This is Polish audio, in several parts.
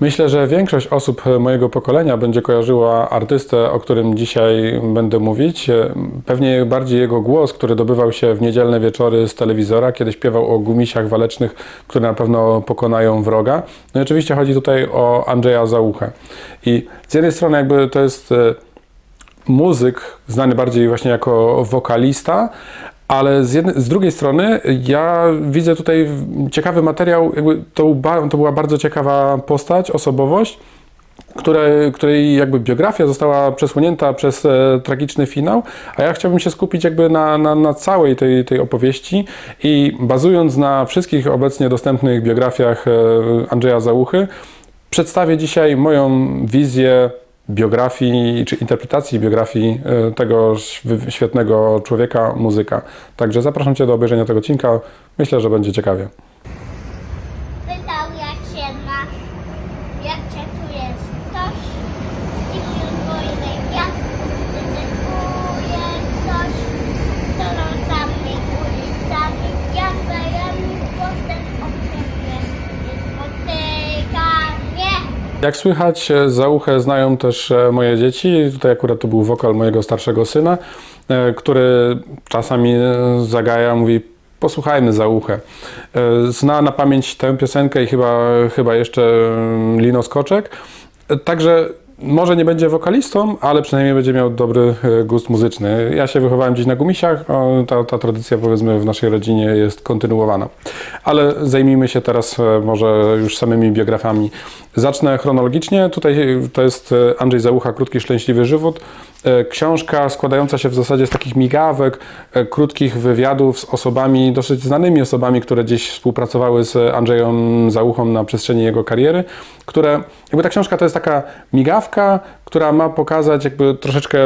Myślę, że większość osób mojego pokolenia będzie kojarzyła artystę, o którym dzisiaj będę mówić. Pewnie bardziej jego głos, który dobywał się w niedzielne wieczory z telewizora, kiedy śpiewał o gumisiach walecznych, które na pewno pokonają wroga. No i oczywiście chodzi tutaj o Andrzeja Załuchę. I z jednej strony jakby to jest e, muzyk, znany bardziej właśnie jako wokalista, ale z, jednej, z drugiej strony ja widzę tutaj ciekawy materiał, jakby to, to była bardzo ciekawa postać, osobowość, które, której jakby biografia została przesłonięta przez e, tragiczny finał, a ja chciałbym się skupić jakby na, na, na całej tej, tej opowieści i bazując na wszystkich obecnie dostępnych biografiach e, Andrzeja Załuchy, przedstawię dzisiaj moją wizję biografii czy interpretacji biografii e, tego św- świetnego człowieka, muzyka. Także zapraszam Cię do obejrzenia tego odcinka. Myślę, że będzie ciekawie. Pytał jak się ma, jak cię tu jest ktoś, z kim już wojny wiatr, wytypuje ktoś, kto nocami ulicami, wiatrami, potem okrętnie nie spotyka mnie. Jak słychać, e, Zauchę znają też e, moje dzieci. Tutaj akurat to był wokal mojego starszego syna, e, który czasami zagaja, mówi posłuchajmy Zauchę. E, Zna na pamięć tę piosenkę i chyba, chyba jeszcze mm, Lino Skoczek. Także może nie będzie wokalistą, ale przynajmniej będzie miał dobry e, gust muzyczny. Ja się wychowałem gdzieś na gumisiach, ta, ta tradycja powiedzmy w naszej rodzinie jest kontynuowana. Ale zajmijmy się teraz e, może już samymi biografiami. Zacznę chronologicznie. Tutaj e, to jest Andrzej Załucha, Krótki Szczęśliwy Żywot. E, Książka składająca się w zasadzie z takich migawek, e, krótkich wywiadów z osobami, dosyć znanymi osobami, które gdzieś współpracowały z Andrzejem Załuchą na przestrzeni jego kariery, które, jakby ta książka to jest taka migawka, która ma pokazać jakby troszeczkę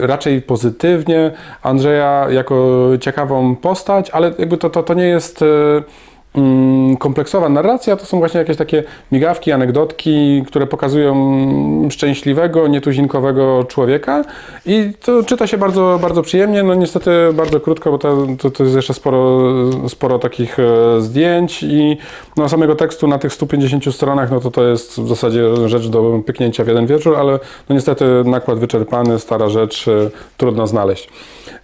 raczej pozytywnie Andrzeja jako ciekawą postać, ale jakby to, to, to nie jest... mm, kompleksowa narracja to są właśnie jakieś takie migawki, anegdotki, które pokazują szczęśliwego, nietuzinkowego człowieka i to czyta się bardzo, bardzo przyjemnie, no niestety bardzo krótko, bo to, to, to jest jeszcze sporo, sporo takich e, zdjęć i no, samego tekstu na tych 150 stronach, no to to jest w zasadzie rzecz do pyknięcia w jeden wieczór, ale no niestety nakład wyczerpany, stara rzecz, e, trudno znaleźć.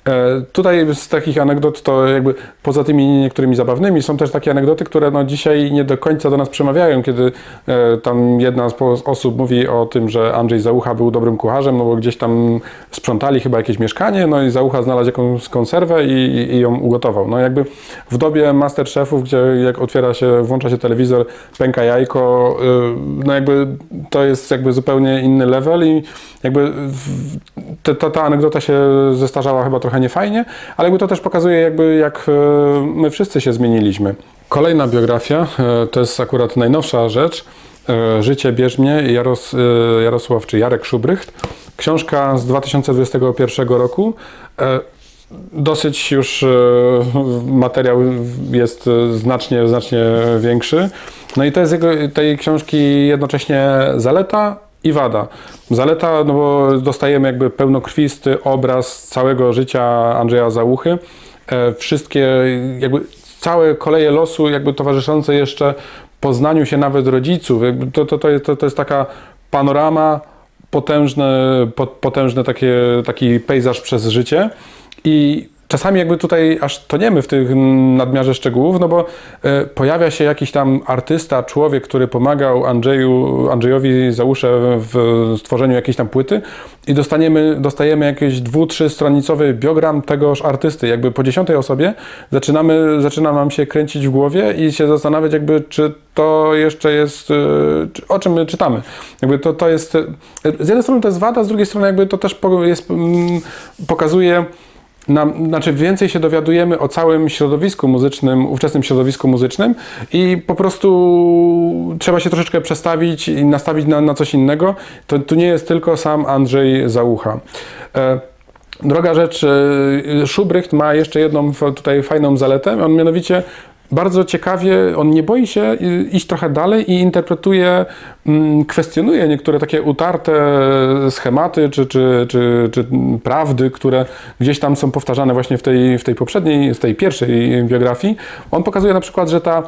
E, Tutaj z takich anegdot to jakby poza tymi niektórymi zabawnymi są też takie anegdoty, które no dzisiaj nie do końca do nas przemawiają, kiedy e, tam jedna z osób mówi o tym, że Andrzej Załucha był dobrym kucharzem, no bo gdzieś tam sprzątali chyba jakieś mieszkanie, no i Załucha znalazł jakąś konserwę i, i ją ugotował. No jakby w dobie Masterchefów, gdzie jak otwiera się, włącza się telewizor, pęka jajko, y, no jakby to jest jakby zupełnie inny level i jakby ta, ta anegdota się zestarzała chyba trochę niefajnie, ale jakby to też pokazuje jakby jak e, my wszyscy się zmieniliśmy. Kolejna biografia, e, to jest akurat najnowsza rzecz, e, Życie bieżmie Jaros, e, Jarosław czy Jarek Szubrycht. Książka z 2021 roku. Dosyć już materiał jest znacznie, znacznie większy. No i to jest jego, tej książki jednocześnie zaleta i wada. Zaleta, no bo dostajemy jakby pełnokrwisty obraz całego życia Andrzeja Załuchy. E, Wszystkie jakby całe koleje losu jakby towarzyszące jeszcze poznaniu się nawet rodziców. To, to, to, jest, to, jest taka panorama, potężny, po- potężny takie, taki pejzaż przez życie i czasami jakby tutaj aż toniemy w tych nadmiarze szczegółów, no bo e, pojawia się jakiś tam artysta, człowiek, który pomagał Andrzeju, Andrzejowi Załusze w stworzeniu jakiejś tam płyty i dostaniemy, dostajemy jakiś dwu, trzystronicowy biogram tegoż artysty. Jakby po dziesiątej osobie zaczynamy, zaczyna nam się kręcić w głowie i się zastanawiać jakby, czy to jeszcze jest, e, o czym my czytamy. Jakby to, to jest, e, z jednej strony to jest wada, z drugiej strony jakby to też jest, mm, pokazuje nam, znaczy więcej się dowiadujemy o całym środowisku muzycznym, ówczesnym środowisku muzycznym i po prostu trzeba się troszeczkę przestawić i nastawić na, na coś innego. To tu nie jest tylko sam Andrzej Załucha. E, Droga rzecz, e, Szubrycht ma jeszcze jedną tutaj fajną zaletę, on mianowicie bardzo ciekawie, on nie boi się iść trochę dalej i interpretuje, mm, kwestionuje niektóre takie utarte schematy czy, czy, czy, czy prawdy, które gdzieś tam są powtarzane właśnie w tej, w tej poprzedniej, w tej pierwszej biografii. On pokazuje na przykład, że ta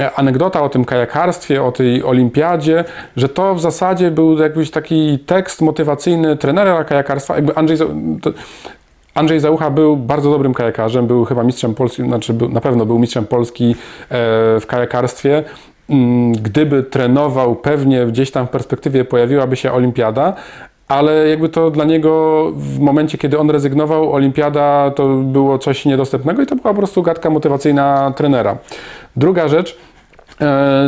e, anegdota o tym kajakarstwie, o tej olimpiadzie, że to w zasadzie był jakbyś taki tekst motywacyjny trenera kajakarstwa. Jakby Andrzej, Andrzej Załucha był bardzo dobrym kajakarzem, był chyba mistrzem Polski, znaczy był, na pewno był mistrzem Polski e, w kajakarstwie. Mm, Gdyby trenował, pewnie gdzieś tam w perspektywie pojawiłaby się olimpiada, ale jakby to dla niego w momencie, kiedy on rezygnował, olimpiada to było coś niedostępnego i to była po prostu gadka motywacyjna trenera. Druga rzecz,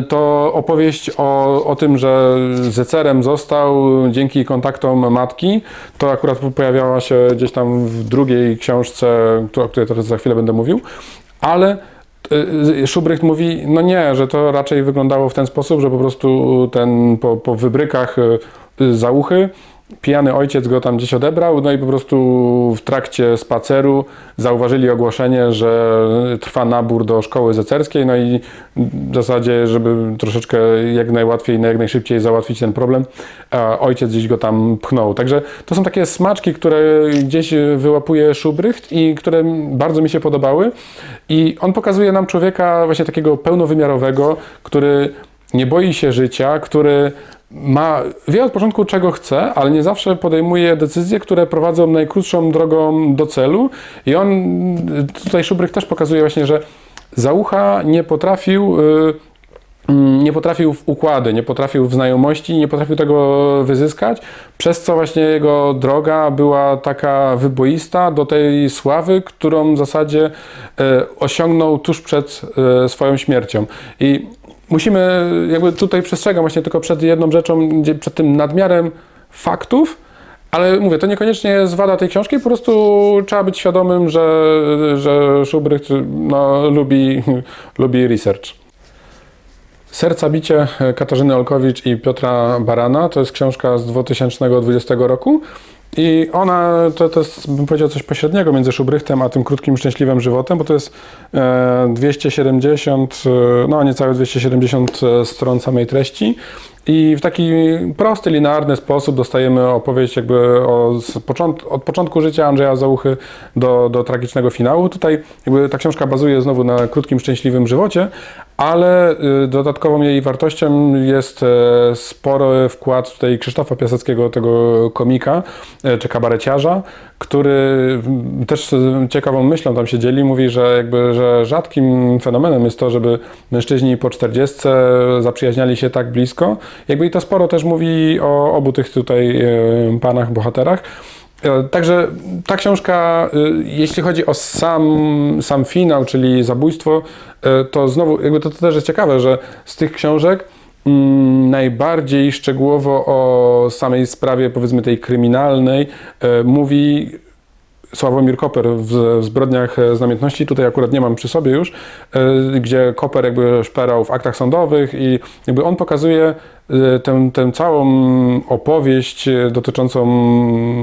to opowieść o, o tym, że zecerem został dzięki kontaktom matki. To akurat pojawiała się gdzieś tam w drugiej książce, o której teraz za chwilę będę mówił, ale e, Szubrycht mówi, no nie, że to raczej wyglądało w ten sposób, że po prostu ten po, po wybrykach e, załuchy pijany ojciec go tam gdzieś odebrał, no i po prostu w trakcie spaceru zauważyli ogłoszenie, że trwa nabór do szkoły zecerskiej, no i w zasadzie, żeby troszeczkę jak najłatwiej, jak najszybciej załatwić ten problem, ojciec gdzieś go tam pchnął. Także to są takie smaczki, które gdzieś wyłapuje Szubrycht i które bardzo mi się podobały i on pokazuje nam człowieka właśnie takiego pełnowymiarowego, który nie boi się życia, który ma, wie od początku czego chce, ale nie zawsze podejmuje decyzje, które prowadzą najkrótszą drogą do celu. I on, tutaj Szubryk też pokazuje właśnie, że Załucha nie potrafił, y, nie potrafił w układy, nie potrafił w znajomości, nie potrafił tego wyzyskać, przez co właśnie jego droga była taka wyboista do tej sławy, którą w zasadzie e, osiągnął tuż przed e, swoją śmiercią. I musimy, jakby tutaj przestrzegam właśnie tylko przed jedną rzeczą, przed tym nadmiarem faktów, ale mówię, to niekoniecznie jest wada tej książki, po prostu trzeba być świadomym, że, że Schubrecht no, lubi, lubi research. Serca bicie Katarzyny Olkowicz i Piotra Barana to jest książka z 2020 roku. I ona to, to jest, bym powiedział, coś pośredniego między Szubrichtem a tym krótkim, szczęśliwym żywotem, bo to jest e, 270, e, no niecałe 270 stron samej treści. I w taki prosty, linearny sposób dostajemy opowieść jakby o, od początku życia Andrzeja Załuchy do, do tragicznego finału. Tutaj jakby ta książka bazuje znowu na krótkim, szczęśliwym żywocie, ale y, dodatkową jej wartością jest e, spory wkład tutaj Krzysztofa Piaseckiego, tego komika e, czy kabareciarza, który też ciekawą myślą tam się dzieli, mówi, że jakby, że rzadkim fenomenem jest to, żeby mężczyźni po 40 zaprzyjaźniali się tak blisko. Jakby i to sporo też mówi o obu tych tutaj e, panach, bohaterach. E, Także ta książka, e, jeśli chodzi o sam, sam finał, czyli zabójstwo, e, to znowu, jakby to, to też jest ciekawe, że z tych książek mm, najbardziej szczegółowo o samej sprawie, powiedzmy tej kryminalnej, mówi Sławomir Koper w, w Zbrodniach z namiętności, tutaj akurat nie mam przy sobie już, gdzie Koper jakby szperał w aktach sądowych i jakby on pokazuje tę, tę całą opowieść e, dotyczącą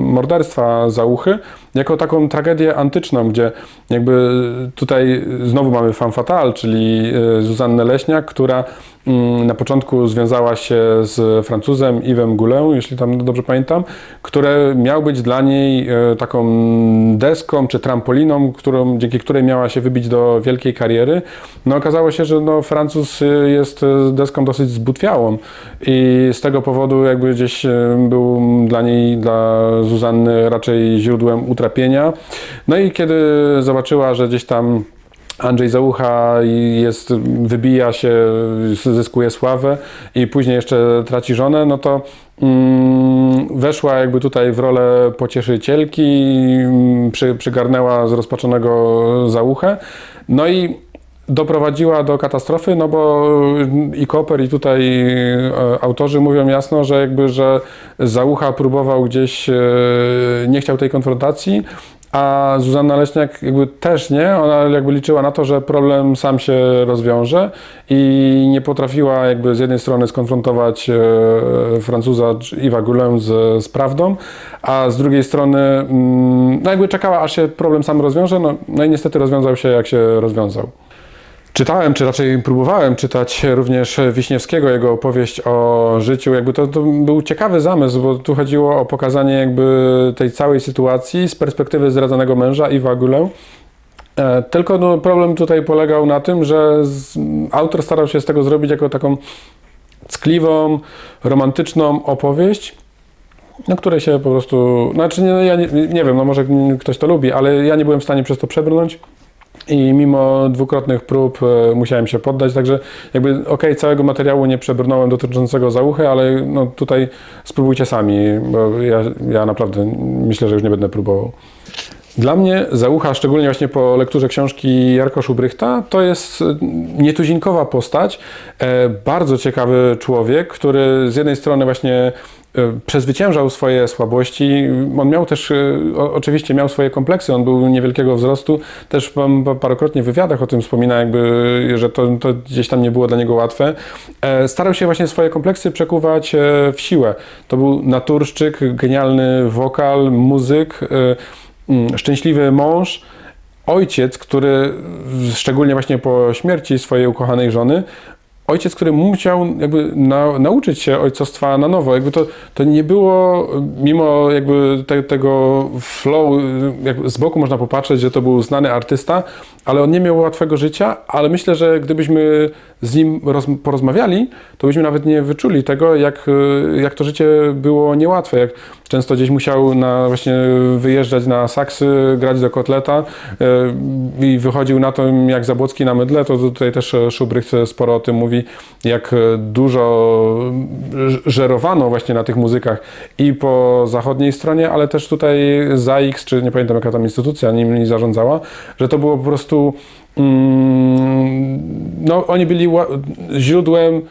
morderstwa Załuchy jako taką tragedię antyczną, gdzie jakby tutaj znowu mamy femme fatale, czyli e, Zuzannę Leśniak, która mm, na początku związała się z Francuzem Yvem Goulin, jeśli tam dobrze pamiętam, który miał być dla niej e, taką deską czy trampoliną, którą, dzięki której miała się wybić do wielkiej kariery. No okazało się, że no, Francuz e, jest e, deską dosyć zbutwiałą i z tego powodu jakby gdzieś e, był dla niej, dla Zuzanny raczej źródłem utrapienia. No i kiedy zobaczyła, że gdzieś tam Andrzej Załucha jest, wybija się, zyskuje sławę i później jeszcze traci żonę, no to mm, weszła jakby tutaj w rolę pocieszycielki, mm, przy, przygarnęła zrozpaczonego Załuchę, no i doprowadziła do katastrofy, no bo i Koper i tutaj e, autorzy mówią jasno, że jakby, że Załucha próbował gdzieś, e, nie chciał tej konfrontacji, a Zuzanna Leśniak jakby też nie, ona jakby liczyła na to, że problem sam się rozwiąże i nie potrafiła jakby z jednej strony skonfrontować Francuza Yva Goulin z, z prawdą, a z drugiej strony mm, no jakby czekała aż się problem sam rozwiąże, no, no i niestety rozwiązał się jak się rozwiązał. Czytałem, czy raczej próbowałem czytać również Wiśniewskiego, jego opowieść o życiu. Jakby to, to był ciekawy zamysł, bo tu chodziło o pokazanie jakby tej całej sytuacji z perspektywy zdradzonego męża Iwa Gulę. E, Tylko no, problem tutaj polegał na tym, że z, autor starał się z tego zrobić jako taką ckliwą, romantyczną opowieść, na której się po prostu. Znaczy, nie, ja nie, nie wiem, no może ktoś to lubi, ale ja nie byłem w stanie przez to przebrnąć. I mimo dwukrotnych prób e, musiałem się poddać, także jakby okej, całego materiału nie przebrnąłem dotyczącego zauchy, ale no tutaj spróbujcie sami, bo ja, ja naprawdę myślę, że już nie będę próbował. Dla mnie Załucha, szczególnie właśnie po lekturze książki Jarko Szubrychta, to jest e, nietuzinkowa postać, e, bardzo ciekawy człowiek, który z jednej strony właśnie przezwyciężał swoje słabości. On miał też, o, oczywiście miał swoje kompleksy, on był niewielkiego wzrostu, też parokrotnie w wywiadach o tym wspomina, jakby, że to, to gdzieś tam nie było dla niego łatwe. E, Starał się właśnie swoje kompleksy przekuwać e, w siłę. To był naturszczyk, genialny wokal, muzyk, mm, szczęśliwy mąż, ojciec, który szczególnie właśnie po śmierci swojej ukochanej żony, ojciec, który musiał jakby na, nauczyć się ojcostwa na nowo. Jakby to, to nie było, mimo jakby te, tego flow, z boku można popatrzeć, że to był znany artysta, ale on nie miał łatwego życia, ale myślę, że gdybyśmy z nim roz, porozmawiali, to byśmy nawet nie wyczuli tego, jak, jak to życie było niełatwe, jak często gdzieś musiał na, właśnie wyjeżdżać na saksy, grać do kotleta yy, i wychodził na to jak Zabłocki na mydle, to tutaj też Szubrych sporo o tym mówi, jak dużo żerowano właśnie na tych muzykach i po zachodniej stronie, ale też tutaj ZAIX, czy nie pamiętam jaka tam instytucja nimi zarządzała, że to było po prostu mm, no oni byli źródłem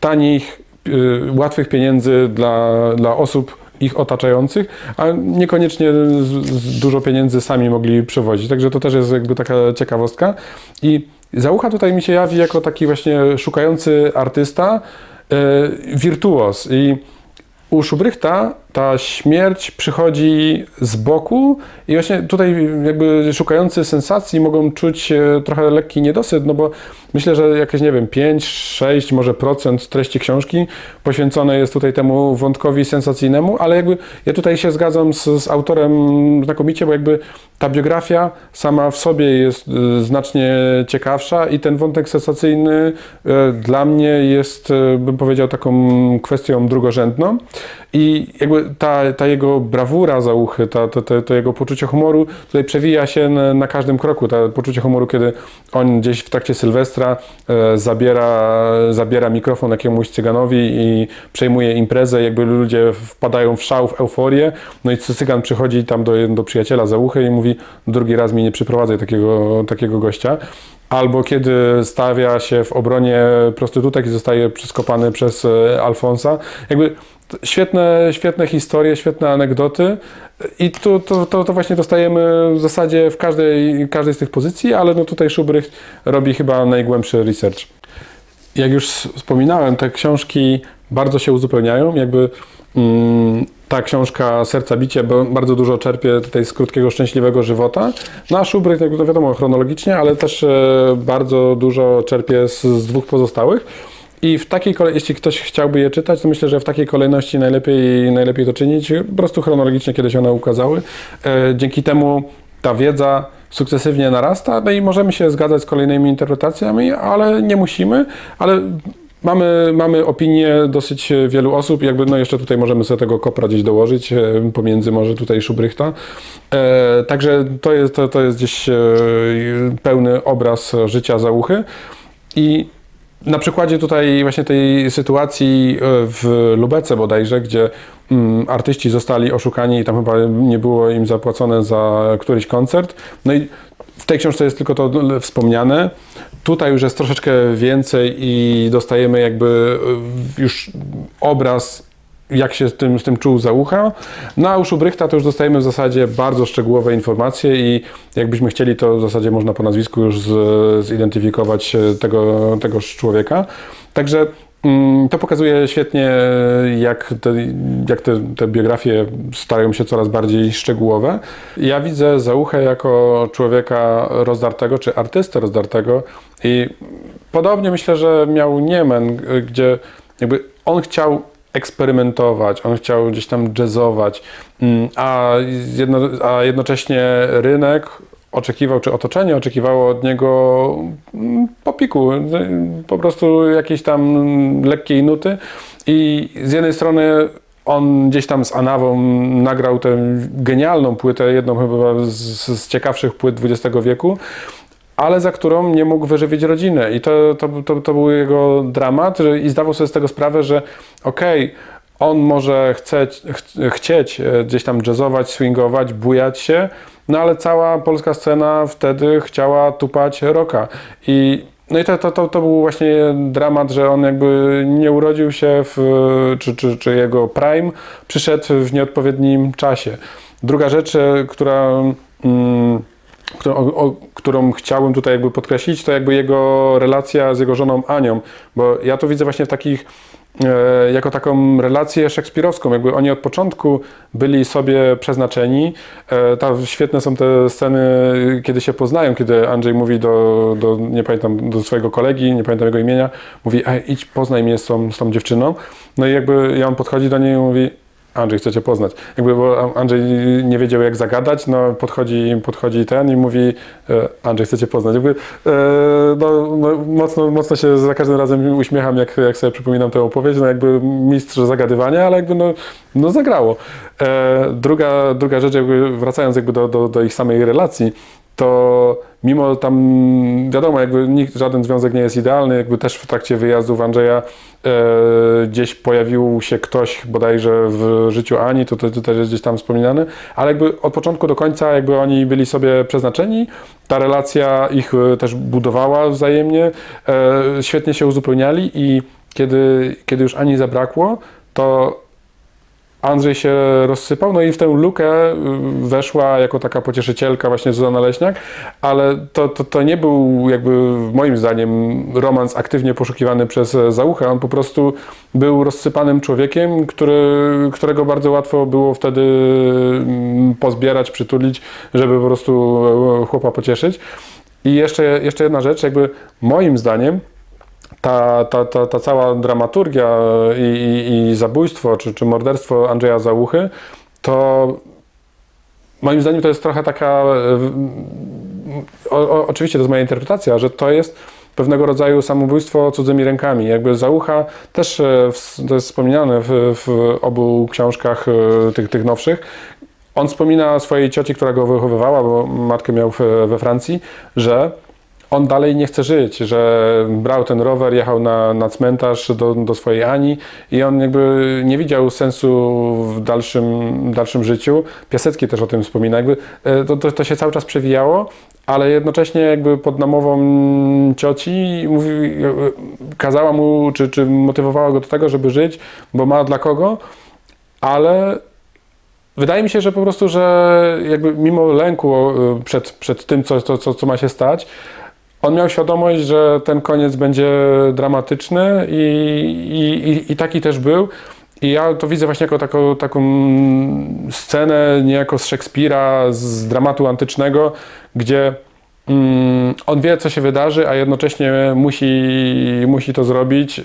tanich, y, łatwych pieniędzy dla, dla osób ich otaczających, a niekoniecznie z, z dużo pieniędzy sami mogli przewozić. Także to też jest jakby taka ciekawostka. I Załucha tutaj mi się jawi jako taki właśnie szukający artysta, y, wirtuos. I u Szubrychta ta śmierć przychodzi z boku i właśnie tutaj jakby szukający sensacji mogą czuć e, trochę lekki niedosyt, no bo myślę, że jakieś, nie wiem, 5, 6 może procent treści książki poświęcone jest tutaj temu wątkowi sensacyjnemu, ale jakby ja tutaj się zgadzam z, z autorem znakomicie, bo jakby ta biografia sama w sobie jest e, znacznie ciekawsza i ten wątek sensacyjny e, dla mnie jest, bym powiedział, taką kwestią drugorzędną i jakby ta, ta jego brawura za uchy, ta, to, to, to jego poczucie humoru tutaj przewija się na, na każdym kroku. To poczucie humoru, kiedy on gdzieś w trakcie Sylwestra e, zabiera, zabiera mikrofon jakiemuś cyganowi i przejmuje imprezę, jakby ludzie wpadają w szał, w euforię, no i cygan przychodzi tam do, do przyjaciela za uchy i mówi drugi raz mi nie przyprowadzaj takiego, takiego gościa. Albo kiedy stawia się w obronie prostytutek i zostaje przeskopany przez e, Alfonsa. Jakby świetne, świetne historie, świetne anegdoty i tu, to, to, to właśnie dostajemy w zasadzie w każdej, każdej z tych pozycji, ale no tutaj Szubrych robi chyba najgłębszy research. Jak już wspominałem, te książki bardzo się uzupełniają, jakby mm, ta książka Serca Bicie bardzo dużo czerpie tutaj z krótkiego, szczęśliwego żywota. No a Szubrych, jakby to wiadomo, chronologicznie, ale też e, bardzo dużo czerpie z, z dwóch pozostałych. I w takiej kolej, jeśli ktoś chciałby je czytać, to myślę, że w takiej kolejności najlepiej, najlepiej to czynić, po prostu chronologicznie, kiedy się one ukazały. E, dzięki temu ta wiedza sukcesywnie narasta, no i możemy się zgadzać z kolejnymi interpretacjami, ale nie musimy, ale mamy, mamy opinię dosyć wielu osób, jakby no jeszcze tutaj możemy sobie tego kopra gdzieś dołożyć, e, pomiędzy może tutaj Szubrychta. E, także to jest, to, to jest gdzieś e, pełny obraz życia Załuchy i na przykładzie tutaj właśnie tej sytuacji e, w Lubece bodajże, gdzie mm, artyści zostali oszukani i tam chyba nie było im zapłacone za któryś koncert. No i w tej książce jest tylko to wspomniane. Tutaj już jest troszeczkę więcej i dostajemy jakby e, już obraz jak się z tym, z tym czuł Załucha. No a to już dostajemy w zasadzie bardzo szczegółowe informacje i jakbyśmy chcieli, to w zasadzie można po nazwisku już z, zidentyfikować e, tego, tegoż człowieka. Także mm, to pokazuje świetnie, jak, te, jak te, te biografie starają się coraz bardziej szczegółowe. Ja widzę Załuchę jako człowieka rozdartego, czy artystę rozdartego i podobnie myślę, że miał Niemen, gdzie jakby on chciał eksperymentować, on chciał gdzieś tam jazzować, mm, a, jedno, a jednocześnie rynek oczekiwał, czy otoczenie oczekiwało od niego mm, popiku, po prostu jakiejś tam lekkiej nuty i z jednej strony on gdzieś tam z Anawą nagrał tę genialną płytę, jedną chyba z, z ciekawszych płyt XX wieku, ale za którą nie mógł wyżywić rodziny. I to, to, to, to był jego dramat że, i zdawał sobie z tego sprawę, że okej, on może chceć, ch, chcieć e, gdzieś tam jazzować, swingować, bujać się, no ale cała polska scena wtedy chciała tupać rocka. I no i to, to, to, to był właśnie dramat, że on jakby nie urodził się w, czy, czy, czy jego prime przyszedł w nieodpowiednim czasie. Druga rzecz, e, która, mm, którą, o, którą chciałbym tutaj jakby podkreślić, to jakby jego relacja z jego żoną Anią, bo ja to widzę właśnie w takich e, jako taką relację szekspirowską, jakby oni od początku byli sobie przeznaczeni. E, Tam świetne są te sceny, kiedy się poznają, kiedy Andrzej mówi do, do nie pamiętam, do swojego kolegi, nie pamiętam jego imienia, mówi, idź poznaj mnie z tą, z tą dziewczyną. No i jakby i on podchodzi do niej i mówi, Andrzej chce cię poznać. Jakby, bo Andrzej nie wiedział jak zagadać, no podchodzi, podchodzi ten i mówi e, Andrzej chce cię poznać. Jakby, e, no, no, mocno, mocno się za każdym razem uśmiecham, jak, jak sobie przypominam tę opowieść, no jakby mistrz zagadywania, ale jakby no, no zagrało. E, druga, druga rzecz, jakby wracając jakby do, do, do ich samej relacji, to mimo tam, wiadomo, jakby nikt, żaden związek nie jest idealny, jakby też w trakcie wyjazdów Andrzeja e, gdzieś pojawił się ktoś bodajże w życiu Ani, to, to, to też jest gdzieś tam wspominane, ale jakby od początku do końca jakby oni byli sobie przeznaczeni, ta relacja ich e, też budowała wzajemnie, e, świetnie się uzupełniali i kiedy, kiedy już Ani zabrakło, to Andrzej się rozsypał, no i w tę lukę y, weszła jako taka pocieszycielka właśnie Zuzanna Leśniak, ale to, to, to nie był jakby moim zdaniem romans aktywnie poszukiwany przez Zauchę, on po prostu był rozsypanym człowiekiem, który, którego bardzo łatwo było wtedy mm, pozbierać, przytulić, żeby po prostu e, chłopa pocieszyć. I jeszcze, jeszcze jedna rzecz, jakby moim zdaniem ta, ta, ta, ta cała dramaturgia i, i, i zabójstwo czy, czy morderstwo Andrzeja Załuchy, to moim zdaniem to jest trochę taka. O, o, oczywiście to jest moja interpretacja, że to jest pewnego rodzaju samobójstwo cudzymi rękami. Jakby Załucha też e, to jest wspomniane w, w obu książkach e, tych, tych nowszych. On wspomina swojej cioci, która go wychowywała, bo matkę miał we Francji, że on dalej nie chce żyć, że brał ten rower, jechał na, na cmentarz do, do swojej Ani i on jakby nie widział sensu w dalszym, dalszym życiu. Piasecki też o tym wspomina. Jakby e, to, to, to się cały czas przewijało, ale jednocześnie jakby pod namową cioci mówi, kazała mu, czy, czy motywowała go do tego, żeby żyć, bo ma dla kogo, ale Wydaje mi się, że po prostu, że jakby mimo lęku e, przed, przed tym, co, co, co ma się stać, on miał świadomość, że ten koniec będzie dramatyczny i, i, i, taki też był. I ja to widzę właśnie jako taką, taką scenę niejako z Szekspira, z dramatu antycznego, gdzie on wie, co się wydarzy, a jednocześnie musi, musi to zrobić. E,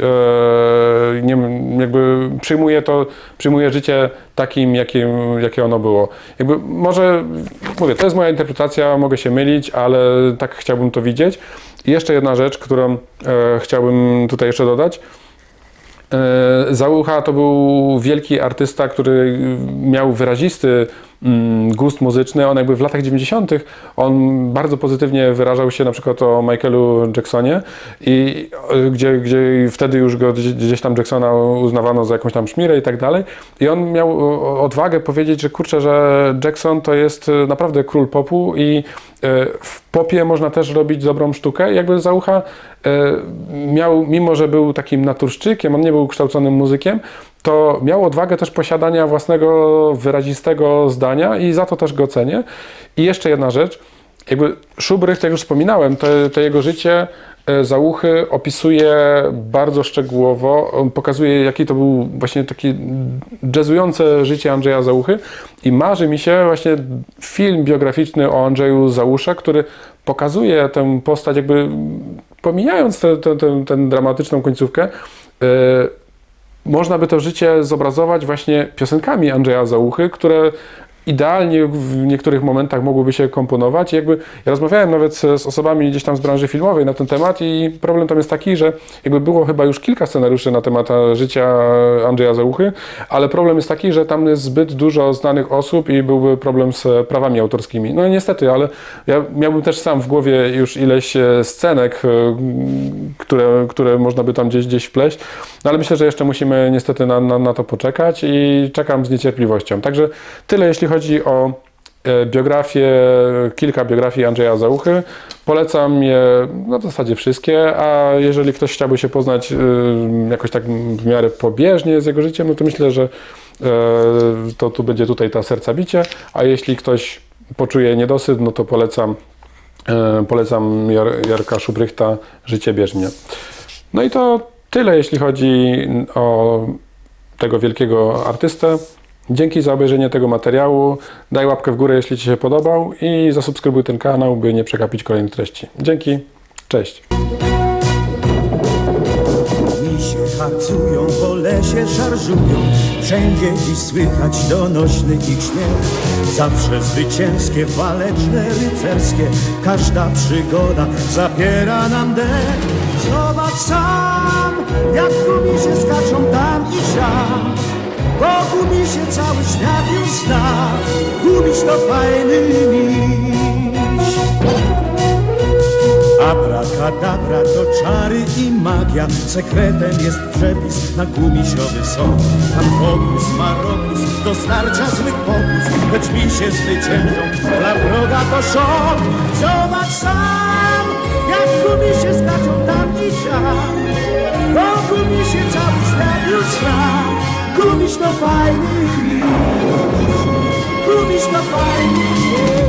nie, jakby przyjmuje to, przyjmuje życie takim, jakim, jakie ono było. Jakby może, mówię, to jest moja interpretacja, mogę się mylić, ale tak chciałbym to widzieć. I jeszcze jedna rzecz, którą e, chciałbym tutaj jeszcze dodać. E, Załucha to był wielki artysta, który miał wyrazisty mm, gust muzyczny. On jakby w latach 90. on bardzo pozytywnie wyrażał się na przykład o Michaelu Jacksonie i e, gdzie, gdzie wtedy już go gdzieś- tam Jacksona uznawano za jakąś tam szmirę i tak dalej. I on miał odwagę powiedzieć, że kurczę, że Jackson to jest e, naprawdę król popu i e, w popie można też robić dobrą sztukę. I Jakby Załucha e, miał, mimo że był takim naturszczykiem, on nie był kształconym muzykiem, to miał odwagę też posiadania własnego wyrazistego zdania i za to też go cenię. I jeszcze jedna rzecz, jakby Schubrych, jak już wspominałem, to, to jego życie e, Załuchy opisuje bardzo szczegółowo, pokazuje jaki to był właśnie taki jazzujące życie Andrzeja Załuchy i marzy mi się właśnie film biograficzny o Andrzeju Załusze, który pokazuje tę postać jakby pomijając tę- tę dramatyczną końcówkę, e, można by to życie zobrazować właśnie piosenkami Andrzeja Załuchy, które idealnie w niektórych momentach mogłyby się komponować. I jakby ja rozmawiałem nawet z osobami gdzieś tam z branży filmowej na ten temat i problem tam jest taki, że jakby było chyba już kilka scenariuszy na temat e, życia Andrzeja Załuchy, ale problem jest taki, że tam jest zbyt dużo znanych osób i byłby problem z prawami autorskimi. No niestety, ale ja miałbym też sam w głowie już ileś e, scenek, e, które, które można by tam gdzieś, gdzieś wpleść, no ale myślę, że jeszcze musimy niestety na, na, na to poczekać i czekam z niecierpliwością. Także tyle jeśli chodzi o e, biografię, kilka biografii Andrzeja Załuchy. Polecam je no, w zasadzie wszystkie, a jeżeli ktoś chciałby się poznać y, jakoś tak w miarę pobieżnie z jego życiem, no to myślę, że e, to tu będzie tutaj ta serca bicie, a jeśli ktoś poczuje niedosyt, no to polecam, e, polecam Jar, Jarka Szubrychta Życie bieżnie. No i to tyle, jeśli chodzi o tego wielkiego artystę. Dzięki za obejrzenie tego materiału. Daj łapkę w górę, jeśli Ci się podobał i zasubskrybuj ten kanał, by nie przegapić kolejnych treści. Dzięki, cześć. Misie harcują, po lesie szarżują Wszędzie dziś słychać donośny ich śmiech Zawsze zwycięskie, waleczne, rycerskie Każda przygoda zapiera nam dech Zobacz sam, Wokół misie cały świat już zna Gumiś to fajny miś. Abracadabra to czary i magia. Sekretem jest przepis na gumisiowy sok. Tam fokus, marokus, do starcia złych pokus. Choć mi się zwyciężą, dla wroga to szok. Zobacz sam, jak gumisie skaczą tam i siam. Bo gumisie cały świat już zna Gumiś to fajny miś Gumiś to fajny miś